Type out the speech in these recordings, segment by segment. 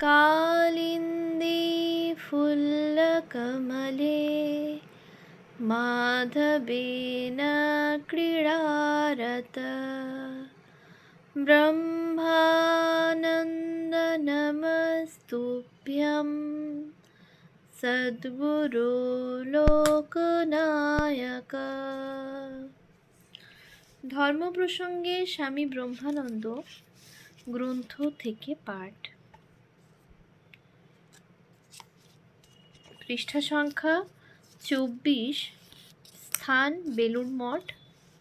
कालिन्दी फुल्लकमले माधवेन क्रीडारत ब्रह्मानन्दनमस्तुभ्यं सद्गुरु লোকনায়ক ধর্ম প্রসঙ্গে স্বামী ব্রহ্মানন্দ গ্রন্থ থেকে পাঠ পৃষ্ঠা সংখ্যা চব্বিশ, স্থান বেলুড় মঠ,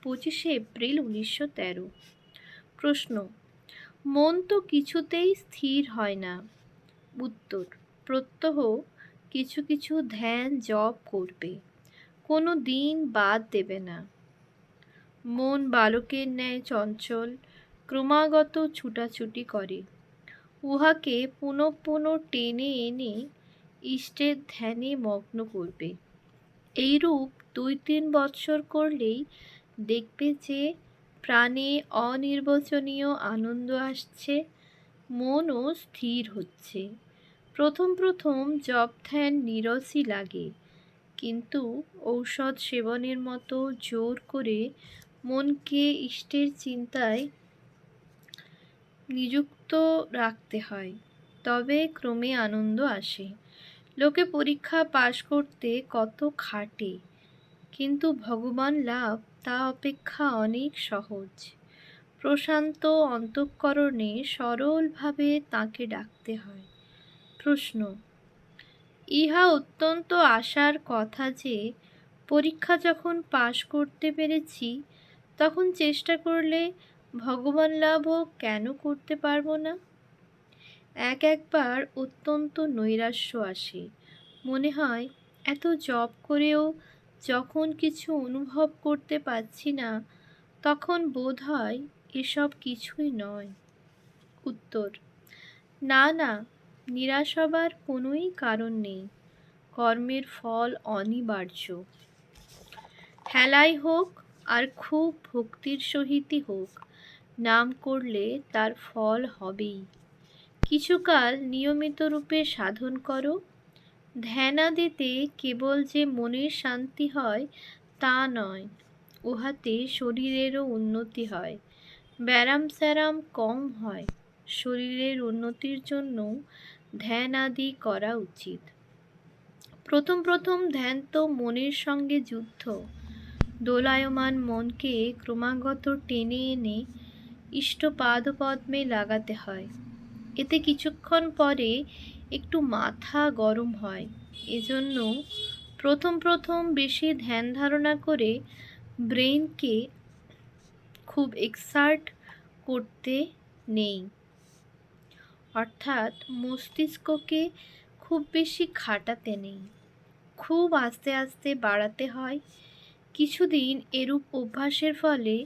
পঁচিশে এপ্রিল উনিশশো তেরো। প্রশ্ন, মন তো কিছুতেই স্থির হয় না। উত্তর, প্রত্যহ কিছু কিছু ধ্যান জপ করবে, কোনো দিন বাদ দেবে না। মন বালকের ন্যায় চঞ্চল, ক্রমাগত ছুটাছুটি করে। উহাকে পুনঃ পুনঃ টেনে এনে ইষ্টের ধ্যানে মগ্ন করবে। এইরূপ দুই তিন বৎসর করলেই দেখবে যে প্রাণে অনির্বচনীয় আনন্দ আসছে, মনও স্থির হচ্ছে। প্রথম প্রথম জপ ধ্যান নিরসই লাগে, কিন্তু ঔষধ সেবনের মতো জোর করে মনকে ইষ্টের চিন্তায় নিযুক্ত রাখতে হয়, তবে ক্রমে আনন্দ আসে। লোকে পরীক্ষা পাশ করতে কত খাটে, কিন্তু ভগবান লাভ, তা অপেক্ষা অনেক সহজ। প্রশান্ত অন্তঃকরণে সরলভাবে তাকে ডাকতে হয়। প্রশ্ন, ইহা অত্যন্ত আশার কথা যে, পরীক্ষা যখন পাশ করতে পেরেছি, তখন চেষ্টা করলে ভগবান লাভও কেন করতে পারব না? এক একবার অত্যন্ত নৈরাশ্য আসে। মনে হয়, এত জব করেও যখন কিছু অনুভব করতে পারছি না, তখন বোধ হয় এসব কিছুই নয়। উত্তর, না না, নিরাশ হবার কোনোই কারণ নেই। কর্মের ফল অনিবার্য। হেলাই হোক আর খুব ভক্তির সহিতই হোক, নাম করলে তার ফল হবেই। কিছুকাল নিয়মিত রূপে সাধন করো। ধ্যানাদিতে কেবল যে মনের শান্তি হয়, তা নয়, উহাতে শরীরেরও উন্নতি হয়। ব্যারাম স্যারাম কম হয়, শরীরের উন্নতির জন্য ধ্যান আদি করা উচিত। প্রথম প্রথম ধ্যান তো মনের সঙ্গে যুদ্ধ। দোলায়মান মনকে ক্রমাগত টেনে এনে ইষ্ট পাদপদ্মে লাগাতে হয়। এতে কিছুক্ষণ পরে একটু মাথা গরম হয়। এজন্য প্রথম প্রথম বেশি ধ্যান ধারণা করে ব্রেনকে খুব এক্সার্ট করতে নেই। অর্থাৎ মস্তিষ্ককে খুব বেশি খাটাতে নেই। খুব আস্তে আস্তে বাড়াতে হয়। কিছুদিন এরূপ অভ্যাসের ফলে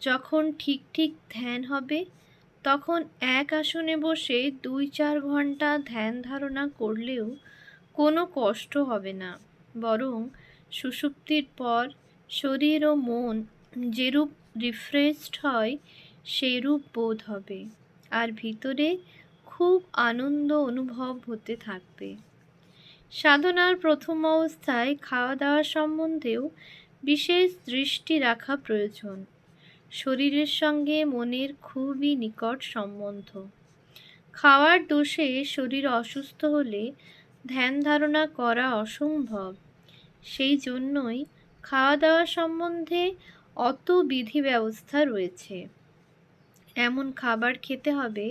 যখন ঠিক ঠিক ধ্যান হবে তখন এক আসনে বসে দুই চার ঘণ্টা ধ্যান ধারণা করলেও কোনো কষ্ট হবে না। বরং সুষুপ্তির পর শরীর ও মন যেরূপ রিফ্রেশড হয়, সেইরূপ বোধ হবে আর ভিতরে খুব আনন্দ অনুভব হতে থাকবে। সাধনার প্রথম অবস্থায় খাওয়া দাওয়া সম্বন্ধেও বিশেষ দৃষ্টি রাখা প্রয়োজন। শরীরের সঙ্গে মনের খুবই নিকট সম্বন্ধ। খাওয়ার দোষে শরীর অসুস্থ হলে ধ্যান ধারণা করা অসম্ভব। সেই জন্যই খাওয়া দাওয়া সম্বন্ধে অত বিধি ব্যবস্থা রয়েছে। এমন খাবার খেতে হবে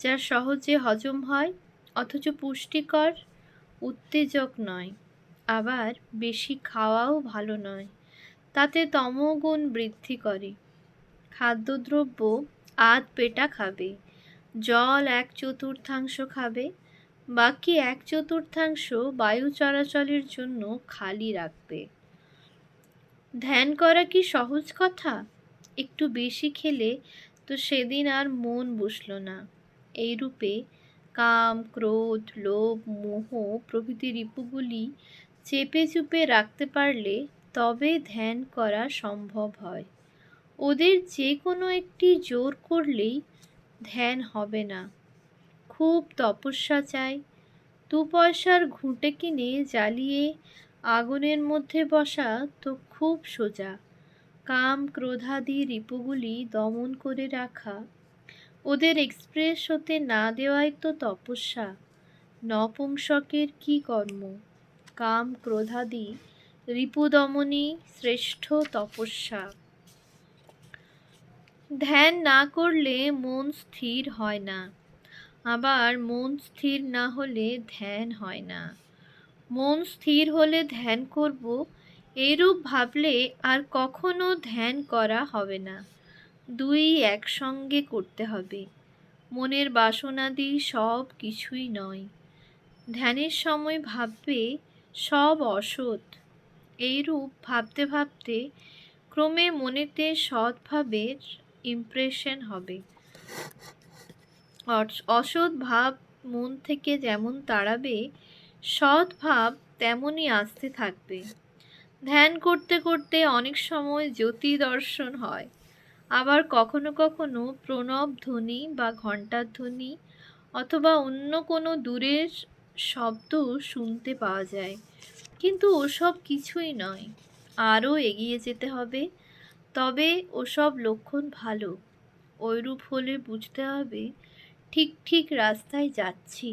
যা সহজে হজম হয়, অথচ পুষ্টিকর, উত্তেজক নয়। আবার বেশি খাওয়াও ভালো নয়, তাতে তমগুণ বৃদ্ধি করে। খাদ্যদ্রব্য আধ পেটা খাবে। জল এক চতুর্থাংশ খাবে, বাকি এক চতুর্থাংশ বায়ু চলাচলের জন্য খালি রাখবে। ধ্যান করা কি সহজ কথা? একটু বেশি খেলে তো সেদিন আর মন বসল না। এই রূপে কাম, ক্রোধ, লোভ, মোহ প্রভৃতি রিপুগুলি চেপে চুপে রাখতে পারলে তবে ধ্যান করা সম্ভব হয়। ওদের যে কোনো একটি জোর করলেই ধ্যান হবে না। খুব তপস্যা চাই। দু পয়সার ঘুঁটে কিনে জ্বালিয়ে আগুনের মধ্যে বসা তো খুব সোজা। কাম ক্রোধাদি রিপুগুলি দমন করে রাখা। ওদের এক্সপ্রেস হতে না দেওয়াই তো তপস্যা। নপুংসকের কি কর্ম? কাম ক্রোধাদি রিপুদমনই শ্রেষ্ঠ তপস্যা। ধ্যান না করলে মন স্থির হয় না। আবার মন স্থির না হলে ধ্যান হয় না। মন স্থির হলে ধ্যান করব, এরূপ ভাবলে আর কখনো ধ্যান করা হবে না। দুই একসঙ্গে করতে হবে। মনের বাসনাদি সব কিছুই নয়। ধ্যানের সময় ভাববে সব অসৎ। এইরূপ ভাবতে ভাবতে ক্রমে মনেতে সৎভাবের ইমপ্রেশন হবে। অস- অসৎ ভাব মন থেকে যেমন তাড়াবে, সৎ ভাব তেমনই আসতে থাকবে। ধ্যান করতে করতে অনেক সময় জ্যোতি দর্শন হয়। আবার কখনো কখনো প্রণব ধ্বনি বা ঘণ্টার ধ্বনি অথবা অন্য কোনো দূরের শব্দ শুনতে পাওয়া যায়। কিন্তু ওসব কিছুই নয়। আরও এগিয়ে যেতে হবে। তবে ওসব লক্ষণ ভালো। ওইরূপ হলে বুঝতে হবে, ঠিক ঠিক রাস্তায় যাচ্ছি।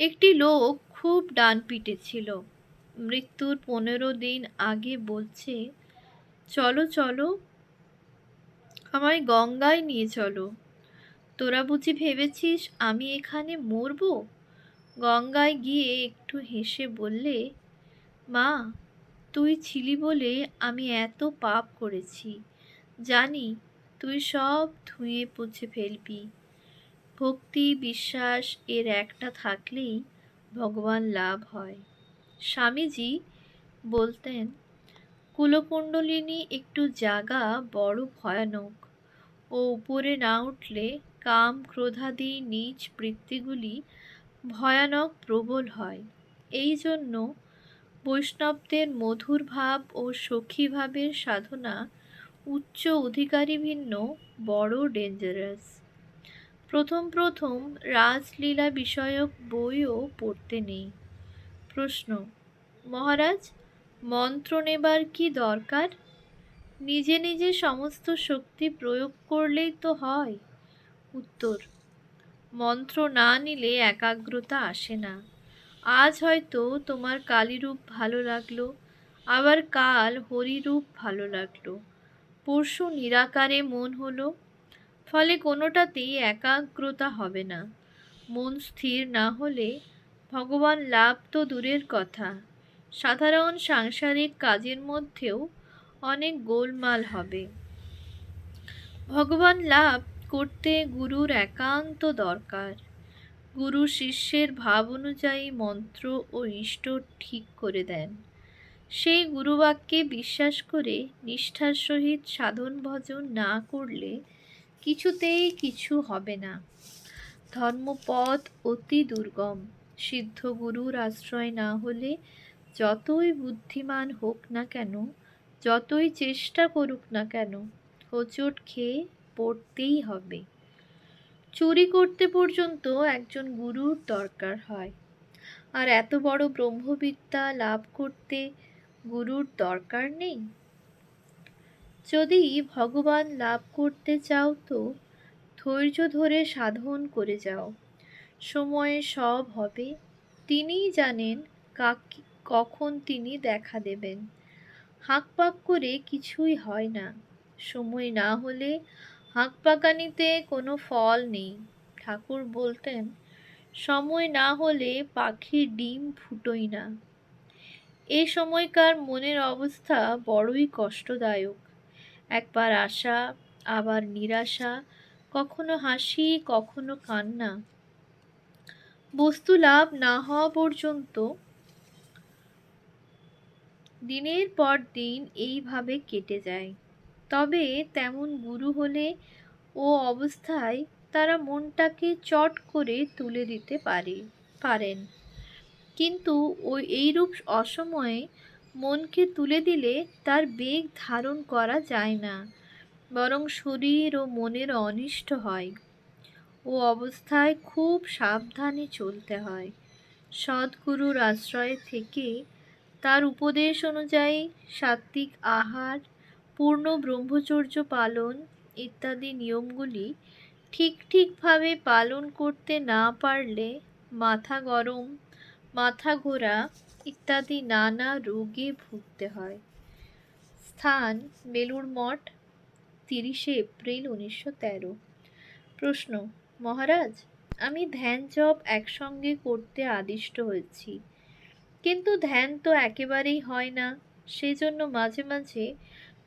একটি লোক খুব ডান পিটেছিল মৃত্যুর পনেরো দিন আগে বলছে, চলো চলো, আমায় গঙ্গায় নিয়ে চলো। তোরা বুঝি ভেবেছিস আমি এখানে মরবো? গঙ্গায় গিয়ে একটু হেসে বললে, মা তুই ছিলি বলে আমি এত পাপ করেছি। জানি, তুই সব ধুয়ে পুছে ফেলবি। ভক্তি, বিশ্বাস এর একটা থাকলেই ভগবান লাভ হয়। স্বামীজি বলতেন, কুলকুণ্ডলিনী একটু জাগা বড় ভয়ানক। ও উপরে না উঠলে কাম ক্রোধাদি নিজ বৃত্তিগুলি ভয়ানক প্রবল হয়। এই জন্য বৈষ্ণবদের মধুর ভাব ও সখী ভাবের সাধনা উচ্চ অধিকারী ভিন্ন, বড় ডেঞ্জারাস প্রথম প্রথম রাজলীলা বিষয়ক বইও পড়তে নেই। প্রশ্ন, মহারাজ, মন্ত্র নেবার কি দরকার? নিজে নিজে সমস্ত শক্তি প্রয়োগ করলেই তো হয়। উত্তর, মন্ত্র না নিলে একাগ্রতা আসে না। আজ হয়তো তোমার কালীরূপ ভালো লাগল, আবার কাল হরিরূপ ভালো লাগল। পরশু নিরাকারে মন হলো, ফলে কোনোটাতেই একাগ্রতা হবে না। মন স্থির না হলে ভগবান লাভ তো দূরের কথা। সাধারণ সাংসারিক কাজের মধ্যেও অনেক গোলমাল হবে। ভগবান লাভ করতে গুরুর একান্ত দরকার। গুরু শিষ্যের ভাব অনুযায়ী মন্ত্র ও ইষ্ট ঠিক করে দেন। সেই গুরুবাক্যে বিশ্বাস করে নিষ্ঠার সহিত সাধন ভজন না করলে কিছুতেই কিছু হবে না। ধর্মপথ অতি দুর্গম, সিদ্ধ গুরুর আশ্রয় না হলে যতই বুদ্ধিমান হোক না কেন, যতই চেষ্টা করুক না কেন, হোঁচট খেয়ে পড়তেই হবে। চুরি করতে পর্যন্ত একজন গুরুর দরকার হয়। আর এত বড় ব্রহ্মবিদ্যা লাভ করতে গুরুর দরকার নেই। যদি ভগবান লাভ করতে চাও তো ধৈর্য ধরে সাধন করে যাও। সময়ে সব হবে। তিনিই জানেন কখন তিনি দেখা দেবেন। হাঁক পাক করে কিছুই হয় না। সময় না হলে হাঁক পাকানিতে কোনো ফল নেই। ঠাকুর বলতেন, সময় না হলে পাখির ডিম ফুটোই না। এ সময়কার মনের অবস্থা বড়ই কষ্টদায়ক। একবার আশা, আবার নিরাশা, কখনো হাসি, কখনো কান্না। বস্তু লাভ না হওয়া পর্যন্ত দিনের পর দিন এইভাবে কেটে যায়। তবে তেমন গুরু হলে ও অবস্থায় তারা মনটাকে চট করে তুলে দিতে পারে, পারেন। কিন্তু ওই এইরূপ অসময়ে মনকে তুলে দিলে তার বেগ ধারণ করা যায় না, বরং শরীর ও মনের অনিষ্ট হয়। ও অবস্থায় খুব সাবধানে চলতে হয়। সদ্গুরুর আশ্রয়ে থেকে তার উপদেশ অনুযায়ী সাত্ত্বিক আহার পূর্ণ ব্রহ্মচর্য পালন ইত্যাদি নিয়মগুলি ঠিক ঠিকভাবে পালন করতে না পারলে মাথা গরম, মাথা ঘোরা ইত্যাদি নানা রোগে ভুগতে হয়। স্থান বেলুড় মঠ, তিরিশে এপ্রিল উনিশশো তেরো। প্রশ্ন, মহারাজ, আমি ধ্যান জপ একসঙ্গে করতে আদিষ্ট হয়েছি, কিন্তু ধ্যান তো একেবারেই হয় না, সেজন্য মাঝে মাঝে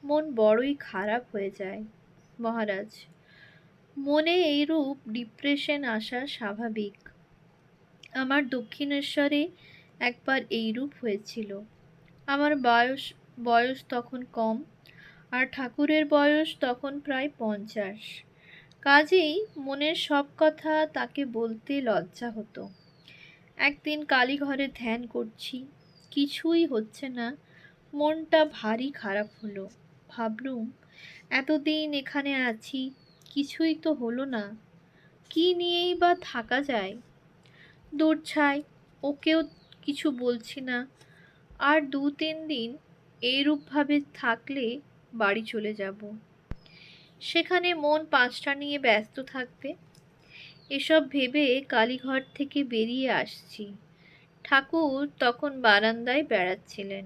মন বড়ই খারাপ হয়ে যায়, মহারাজ। মনে এইরূপ ডিপ্রেশন আসা স্বাভাবিক। আমার দক্ষিণেশ্বরে একবার এইরূপ হয়েছিল। আমার বয়স বয়স তখন কম, আর ঠাকুরের বয়স তখন প্রায় পঞ্চাশ। কাজেই মনের সব কথা তাকে বলতে লজ্জা হতো। একদিন কালীঘরে ধ্যান করছি, কিছুই হচ্ছে না, মনটা ভারী খারাপ হলো। ভাবলুম, এতদিন এখানে আছি, কিছুই তো হলো না। কি নিয়েই বা থাকা যায়? দূর ছাই, ওকেও কিছু বলছি না। আর দু তিন দিন এইরূপভাবে থাকলে বাড়ি চলে যাব। সেখানে মন পাঁচটা নিয়ে ব্যস্ত থাকবে। এসব ভেবে কালীঘর থেকে বেরিয়ে আসছি। ঠাকুর তখন বারান্দায় বেড়াচ্ছিলেন।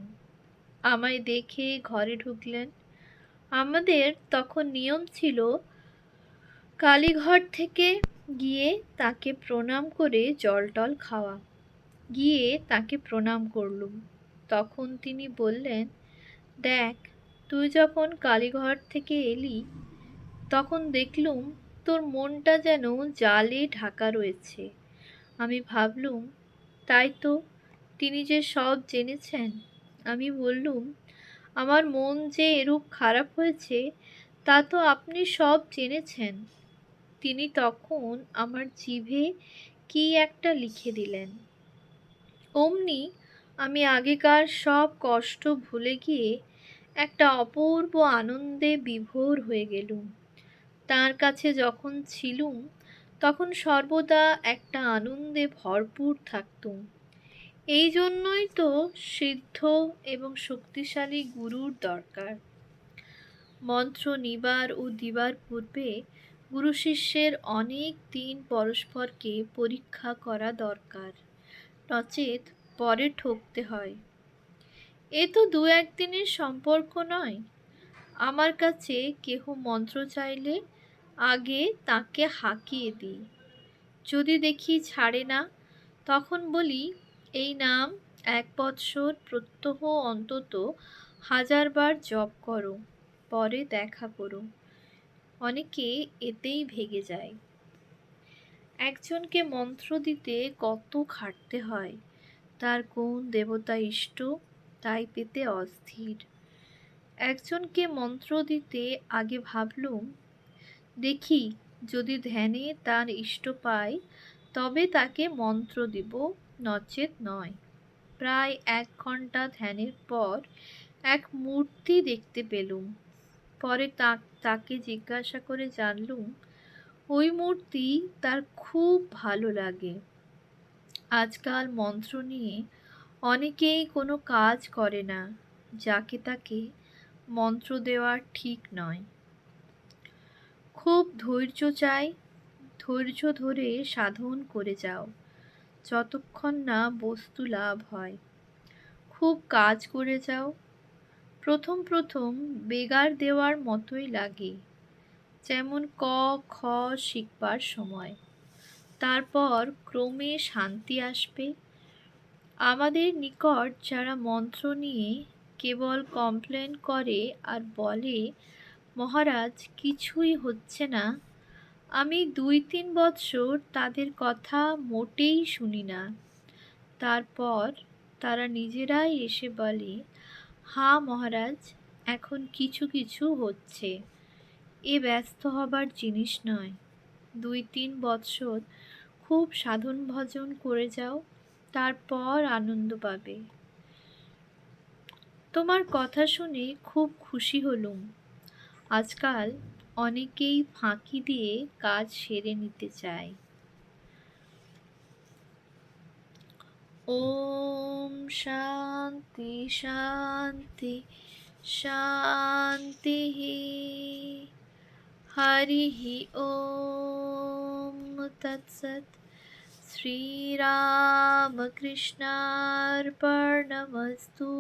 আমায় দেখে ঘরে ঢুকলেন। আমাদের তখন নিয়ম ছিল কালীঘর থেকে গিয়ে তাকে প্রণাম করে জল টল খাওয়া। গিয়ে তাকে প্রণাম করলুম। তখন তিনি বললেন, দেখ, তুই যখন কালীঘর থেকে এলি, তখন দেখলুম তোর মনটা যেন জালে ঢাকা রয়েছে। আমি ভাবলুম, তাই তো তিনি যে সব জেনেছেন। আমি বললুম আমার মন যে এরূপ খারাপ হয়েছে, তা তো আপনি সব জেনেছেন। তিনি তখন আমার জিভে কি একটা লিখে দিলেন। অমনি আমি আগেকার সব কষ্ট ভুলে গিয়ে একটা অপূর্ব আনন্দে বিভোর হয়ে গেলুম। তার কাছে যখন ছিলুম, তখন সর্বদা একটা আনন্দে ভরপুর থাকতুম। এই জন্যই তো সিদ্ধ এবং শক্তিশালী গুরুর দরকার। মন্ত্র নিবার ও দিবার পূর্বে গুরু শিষ্যের অনেক দিন পরস্পরকে পরীক্ষা করা দরকার। নচেত পরে ঠকতে হয়। এ তো দু একদিনের সম্পর্ক নয়। আমার কাছে কেহ মন্ত্র চাইলে আগে তাকে হাঁকিয়ে দিই। যদি দেখি ছাড়ে না, তখন বলি এই নাম এক বৎসর প্রত্যহ অন্তত হাজারবার জপ করো, পরে দেখা করো। অনেকে এতেই ভেগে যায়। একজনকে মন্ত্র দিতে কত খাটতে হয়, তার কোন দেবতা ইষ্ট, তাই পেতে অস্থির। একজনকে মন্ত্র দিতে আগে ভাবলুম, দেখি যদি ধ্যানে তার ইষ্ট পাই, তবে তাকে মন্ত্র দিব নচেত নয়। প্রায় এক ঘণ্টা ধ্যানের পর এক মূর্তি দেখতে পেলুম। পরে তা, তাকে জিজ্ঞাসা করে জানলুম, ওই মূর্তি তার খুব ভালো লাগে। আজকাল মন্ত্র নিয়ে অনেকেই কোনো কাজ করে না, যাকে তাকে মন্ত্র দেওয়া ঠিক নয়। খুব ধৈর্য চাই, ধৈর্য ধরে সাধন করে যাও। যতক্ষণ না বস্তু লাভ হয়। খুব কাজ করে যাও। প্রথম প্রথম বেগার দেওয়ার মতোই লাগে, যেমন ক, খ শিখবার সময়। তারপর ক্রমে শান্তি আসবে। আমাদের নিকট যারা মন্ত্র নিয়ে কেবল কমপ্লেন করে আর বলে, মহারাজ, কিছুই হচ্ছে না। আমি দুই তিন বৎসর তাদের কথা মোটেই শুনি না। তারপর তারা নিজেরাই এসে বলে হ্যাঁ মহারাজ, এখন কিছু কিছু হচ্ছে। এ ব্যস্ত হবার জিনিস নয়। দুই তিন বৎসর খুব সাধন ভজন করে যাও, তারপর আনন্দ পাবে। তোমার কথা শুনে খুব খুশি হলুম। আজকাল অনেকেই ফাঁকি দিয়ে কাজ সেরে নিতে চায়। ওম শান্তি শান্তি শান্তি হরি ওম তৎসৎ শ্রীরামকৃষ্ণার্পণমস্তু।